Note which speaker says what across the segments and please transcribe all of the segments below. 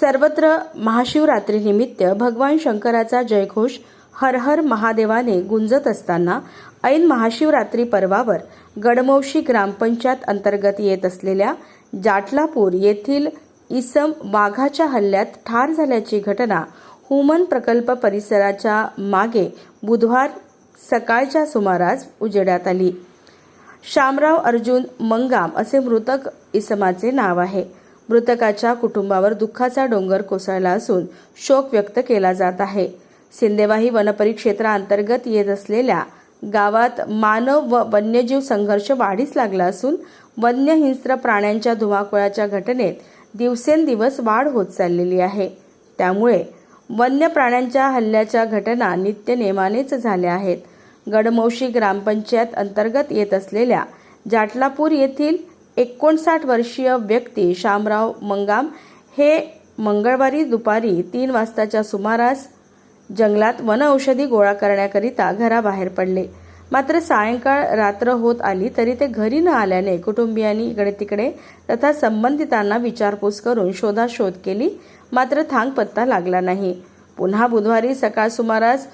Speaker 1: सर्वत्र महाशिवरात्रीनिमित्त भगवान शंकराचा जयघोष हर हर महादेवाने गुंजत असताना ऐन महाशिवरात्री पर्वावर गडमौशी ग्रामपंचायत अंतर्गत येत असलेल्या जाटलापूर येथील इसम वाघाच्या हल्ल्यात ठार झाल्याची घटना हुमन प्रकल्प परिसराच्या मागे बुधवार सकाळच्या सुमारास उजेडात आली. शामराव अर्जुन मंगाम असे मृतक इसमाचे नाव आहे. मृतकाच्या कुटुंबावर दुःखाचा डोंगर कोसळला असून शोक व्यक्त केला जात आहे. सिंदेवाही वनपरिक्षेत्राअंतर्गत येत असलेल्या गावात मानव व वन्यजीव संघर्ष वाढीस लागला असून वन्य हिंस्र प्राण्यांच्या धुमाकुळाच्या घटनेत दिवसेंदिवस वाढ होत चाललेली आहे. त्यामुळे वन्य प्राण्यांच्या हल्ल्याच्या घटना नित्य नेमानेच झाल्या आहेत. गडमौशी ग्रामपंचायत अंतर्गत येत असलेल्या जाटलापूर येथील एकोणसाठ वर्षीय व्यक्ती शामराव मंगाम हे मंगळवारी दुपारी तीन वाजताच्या सुमारास जंगलात वनऔषधी गोळा करण्याकरिता घराबाहेर पडले. मात्र सायंकाळ रात्र होत आली तरी ते घरी न आल्याने कुटुंबियांनी इकडे तिकडे तथा संबंधितांना विचारपूस करून शोधाशोध केली. मात्र थांग पत्ता लागला नाही. पुन्हा बुधवारी सकाळ सुमारास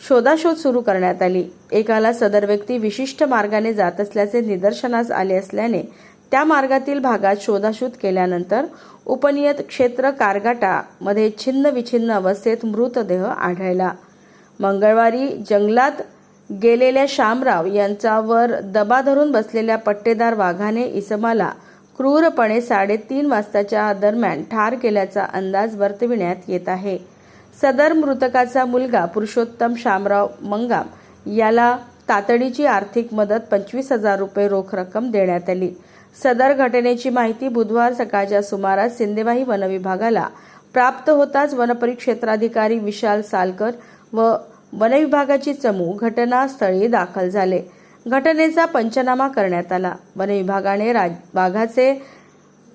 Speaker 1: शोधाशोध सुरू करण्यात आली. एकाला सदर व्यक्ती विशिष्ट मार्गाने जात असल्याचे निदर्शनास आले असल्याने त्या मार्गातील भागात शोधाशोध केल्यानंतर उपनियत क्षेत्र कारगाटामध्ये छिन्न विछिन्न अवस्थेत मृतदेह आढळला. मंगळवारी जंगलात गेलेल्या शामराव यांच्यावर दबा धरून बसलेल्या पट्टेदार वाघाने इसमाला क्रूरपणे साडेतीन वाजताच्या दरम्यान ठार केल्याचा अंदाज वर्तविण्यात येत आहे. सदर मृतकाचा मुलगा पुरुषोत्तम शामराव मंगाम याला तातडीची आर्थिक मदत पंचवीस हजार रुपये रोख रक्कम देण्यात आली. सदर घटनेची माहिती बुधवार सकाळच्या सुमारास सिंदेवाही वनविभागाला प्राप्त होताच वनपरिक्षेत्राधिकारी विशाल सालकर व वनविभागाची चमू घटनास्थळी दाखल झाले. घटनेचा पंचनामा करण्यात आला. वनविभागाने राज वाघाचे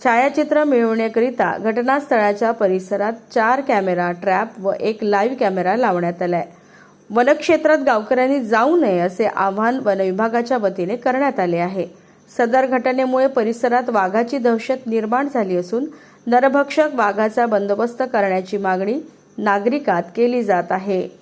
Speaker 1: छायाचित्र मिळवण्याकरिता घटनास्थळाच्या परिसरात चार कॅमेरा ट्रॅप व एक लाईव्ह कॅमेरा लावण्यात आलाय. वनक्षेत्रात गावकऱ्यांनी जाऊ नये असे आवाहन वनविभागाच्या वतीने करण्यात आले आहे. सदर घटनेमुळे परिसरात वाघाची दहशत निर्माण झाली असून नरभक्षक वाघाचा बंदोबस्त करण्याची मागणी नागरिकात केली जात आहे.